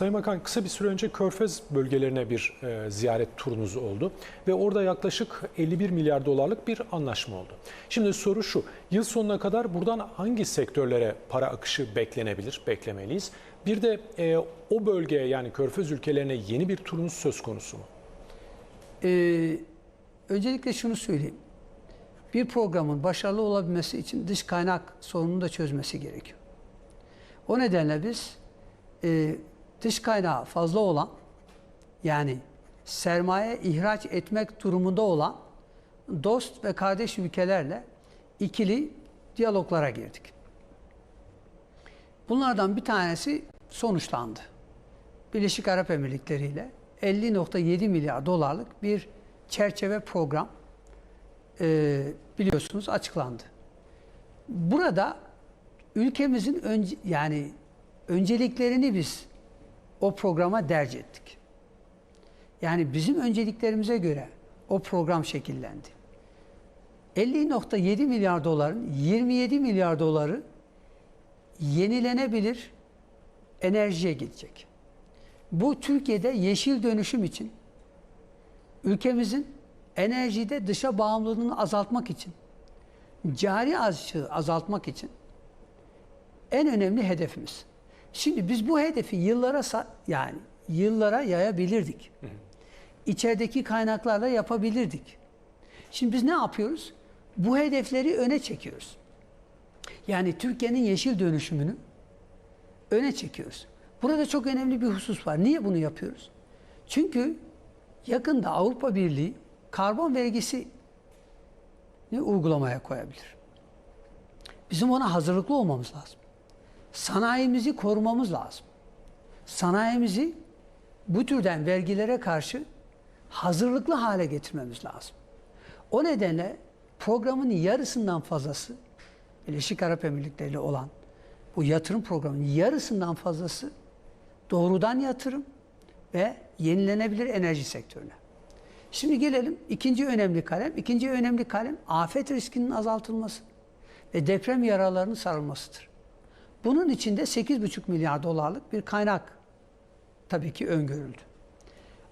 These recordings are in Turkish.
Sayın Bakan kısa bir süre önce Körfez bölgelerine bir e, ziyaret turunuz oldu ve orada yaklaşık 51 milyar dolarlık bir anlaşma oldu. Şimdi soru şu, yıl sonuna kadar buradan hangi sektörlere para akışı beklenebilir, beklemeliyiz? Bir de e, o bölgeye yani Körfez ülkelerine yeni bir turunuz söz konusu mu? Ee, öncelikle şunu söyleyeyim. Bir programın başarılı olabilmesi için dış kaynak sorununu da çözmesi gerekiyor. O nedenle biz e, dış kaynağı fazla olan yani sermaye ihraç etmek durumunda olan dost ve kardeş ülkelerle ikili diyaloglara girdik. Bunlardan bir tanesi sonuçlandı. Birleşik Arap Emirlikleri ile 50.7 milyar dolarlık bir çerçeve program e, biliyorsunuz açıklandı. Burada ülkemizin önce, yani önceliklerini biz o programa derc ettik. Yani bizim önceliklerimize göre o program şekillendi. 50.7 milyar doların 27 milyar doları yenilenebilir enerjiye gidecek. Bu Türkiye'de yeşil dönüşüm için ülkemizin enerjide dışa bağımlılığını azaltmak için, cari açığı azaltmak için en önemli hedefimiz. Şimdi biz bu hedefi yıllara yani yıllara yayabilirdik. İçerideki kaynaklarla yapabilirdik. Şimdi biz ne yapıyoruz? Bu hedefleri öne çekiyoruz. Yani Türkiye'nin yeşil dönüşümünü öne çekiyoruz. Burada çok önemli bir husus var. Niye bunu yapıyoruz? Çünkü yakında Avrupa Birliği karbon vergisi uygulamaya koyabilir. Bizim ona hazırlıklı olmamız lazım. Sanayimizi korumamız lazım. Sanayimizi bu türden vergilere karşı hazırlıklı hale getirmemiz lazım. O nedenle programın yarısından fazlası Birleşik Arap Emirlikleri ile olan bu yatırım programının yarısından fazlası doğrudan yatırım ve yenilenebilir enerji sektörüne. Şimdi gelelim ikinci önemli kalem. İkinci önemli kalem afet riskinin azaltılması ve deprem yaralarının sarılmasıdır. Bunun içinde 8,5 milyar dolarlık bir kaynak tabii ki öngörüldü.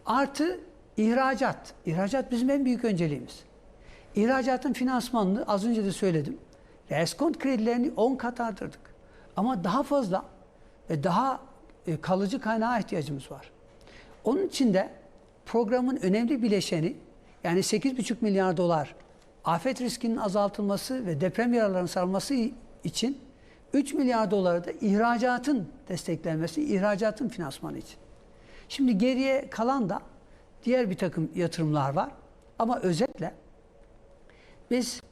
Artı ihracat. İhracat bizim en büyük önceliğimiz. İhracatın finansmanını az önce de söyledim. Reskont kredilerini 10 kat artırdık. Ama daha fazla ve daha e, kalıcı kaynağa ihtiyacımız var. Onun için de programın önemli bileşeni yani 8,5 milyar dolar afet riskinin azaltılması ve deprem yaralarının sarılması için 3 milyar doları da ihracatın desteklenmesi, ihracatın finansmanı için. Şimdi geriye kalan da diğer bir takım yatırımlar var. Ama özetle biz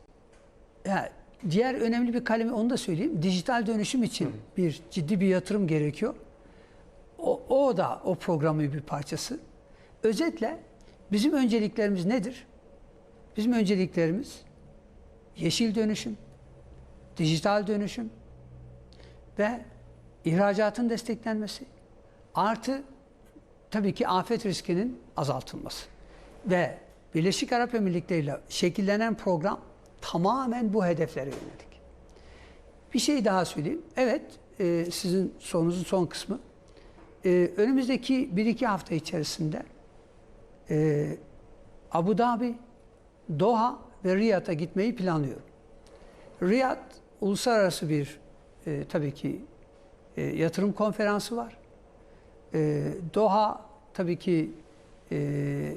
yani diğer önemli bir kalemi onu da söyleyeyim. Dijital dönüşüm için bir ciddi bir yatırım gerekiyor. O, o da o programın bir parçası. Özetle bizim önceliklerimiz nedir? Bizim önceliklerimiz yeşil dönüşüm, dijital dönüşüm ve ihracatın desteklenmesi. Artı tabii ki afet riskinin azaltılması. Ve Birleşik Arap Emirlikleri ile şekillenen program tamamen bu hedeflere yönelik. Bir şey daha söyleyeyim. Evet, e, sizin sorunuzun son kısmı. E, önümüzdeki bir iki hafta içerisinde e, Abu Dhabi, Doha ve Riyad'a gitmeyi planlıyorum. Riyad uluslararası bir e, tabii ki e, yatırım konferansı var. E, Doha tabii ki e,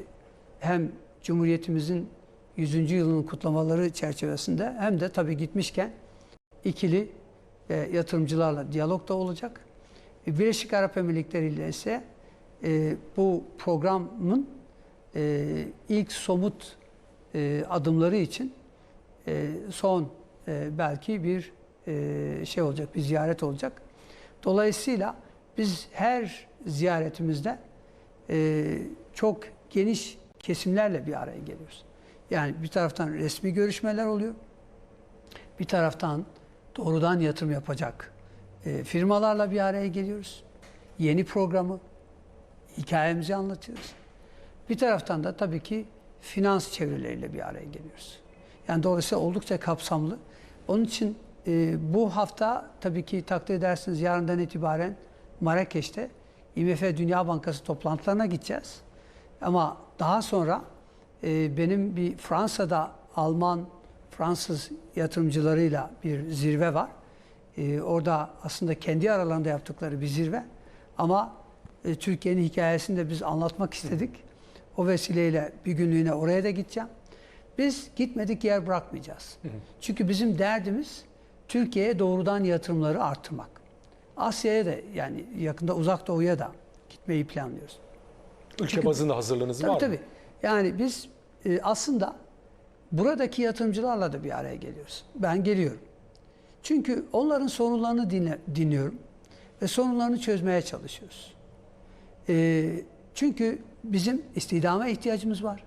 hem Cumhuriyetimizin 100. yılının kutlamaları çerçevesinde hem de tabii gitmişken ikili e, yatırımcılarla diyalog da olacak. E, Birleşik Arap Emirlikleri ile ise e, bu programın e, ilk somut e, adımları için e, son e, belki bir e, şey olacak, bir ziyaret olacak. Dolayısıyla biz her ziyaretimizde e, çok geniş kesimlerle bir araya geliyoruz. Yani bir taraftan resmi görüşmeler oluyor, bir taraftan doğrudan yatırım yapacak e, firmalarla bir araya geliyoruz. Yeni programı, hikayemizi anlatıyoruz. Bir taraftan da tabii ki finans çevreleriyle bir araya geliyoruz. Yani dolayısıyla oldukça kapsamlı. Onun için e, bu hafta tabii ki takdir edersiniz yarından itibaren Marrakeş'te IMF Dünya Bankası toplantılarına gideceğiz. Ama daha sonra e, benim bir Fransa'da Alman, Fransız yatırımcılarıyla bir zirve var. E, orada aslında kendi aralarında yaptıkları bir zirve. Ama e, Türkiye'nin hikayesini de biz anlatmak istedik. O vesileyle bir günlüğüne oraya da gideceğim. Biz gitmedik yer bırakmayacağız. Çünkü bizim derdimiz Türkiye'ye doğrudan yatırımları arttırmak. Asya'ya da yani yakında uzak doğuya da gitmeyi planlıyoruz. Ülke bazında hazırlığınız Tabii var mı? tabii. Yani biz e, aslında buradaki yatırımcılarla da bir araya geliyoruz. Ben geliyorum. Çünkü onların sorunlarını dinle, dinliyorum ve sorunlarını çözmeye çalışıyoruz. E, çünkü bizim istihdama ihtiyacımız var.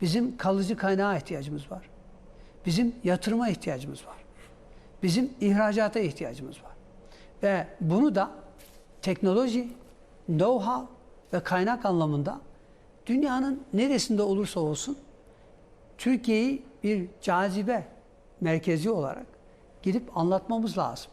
Bizim kalıcı kaynağa ihtiyacımız var. Bizim yatırıma ihtiyacımız var. Bizim ihracata ihtiyacımız var. Ve bunu da teknoloji, know-how ve kaynak anlamında dünyanın neresinde olursa olsun Türkiye'yi bir cazibe merkezi olarak gidip anlatmamız lazım.